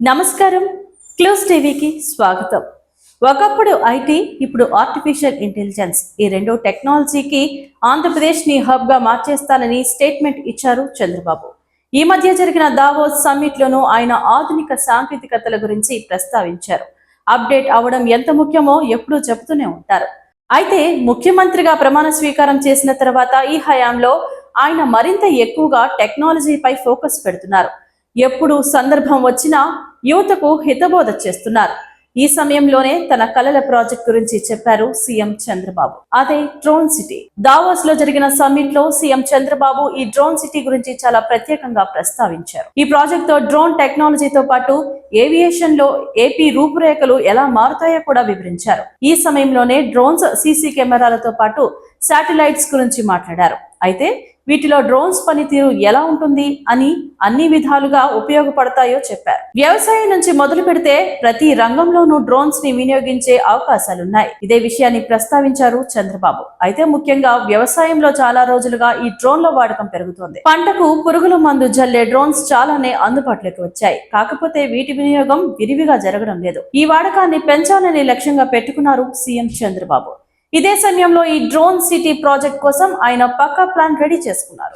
నమస్కారం. క్లోజ్ టీవీకి స్వాగతం. ఒకప్పుడు ఐటీ ఇప్పుడు ఆర్టిఫిషియల్ ఇంటెలిజెన్స్. ఈ రెండు టెక్నాలజీకి ఆంధ్రప్రదేశ్ని హబ్గా హబ్గా మార్చేస్తానని స్టేట్మెంట్ ఇచ్చారు చంద్రబాబు. ఈ మధ్య జరిగిన దావోస్ సమ్మిట్లోనూ ఆయన ఆధునిక సాంకేతికతల గురించి ప్రస్తావించారు. అప్డేట్ అవడం ఎంత ముఖ్యమో ఎప్పుడూ చెబుతూనే ఉంటారు. అయితే ముఖ్యమంత్రిగా ప్రమాణ స్వీకారం చేసిన తర్వాత ఈ హయాంలో ఆయన మరింత ఎక్కువగా టెక్నాలజీపై ఫోకస్ పెడుతున్నారు. ఎప్పుడు సందర్భం వచ్చినా యువతకు హితబోధ చేస్తున్నారు. ఈ సమయంలోనే తన కలల ప్రాజెక్ట్ గురించి చెప్పారు సీఎం చంద్రబాబు. అదే డ్రోన్ సిటీ. దావోస్లో జరిగిన సమ్మిట్లో సీఎం చంద్రబాబు ఈ డ్రోన్ సిటీ గురించి చాలా ప్రత్యేకంగా ప్రస్తావించారు. ఈ ప్రాజెక్ట్తో డ్రోన్ టెక్నాలజీతో పాటు ఏవియేషన్లో ఏపీ రూపురేఖలు ఎలా మారుతాయో కూడా వివరించారు. ఈ సమయంలోనే డ్రోన్స్ సీసీ కెమెరాలతో పాటు శాటిలైట్స్ గురించి మాట్లాడారు. అయితే వీటిలో డ్రోన్స్ పనితీరు ఎలా ఉంటుంది అని అన్ని విధాలుగా ఉపయోగపడతాయో చెప్పారు. వ్యవసాయం నుంచి మొదలు పెడితే ప్రతి రంగంలోనూ డ్రోన్స్ని వినియోగించే అవకాశాలున్నాయి. ఇదే విషయాన్ని ప్రస్తావించారు చంద్రబాబు. అయితే ముఖ్యంగా వ్యవసాయంలో చాలా రోజులుగా ఈ డ్రోన్ల వాడకం పెరుగుతోంది. పంటకు పురుగుల మందు జల్లే డ్రోన్స్ చాలానే అందుబాటులోకి వచ్చాయి. కాకపోతే వీటి వినియోగం విరివిగా జరగడం లేదు. ఈ వాడకాన్ని పెంచాలని లక్ష్యంగా పెట్టుకున్నారు సీఎం చంద్రబాబు. ఇదే సమయంలో ఈ డ్రోన్ సిటీ ప్రాజెక్ట్ కోసం ఆయన పక్కా ప్లాన్ రెడీ చేసుకున్నారు.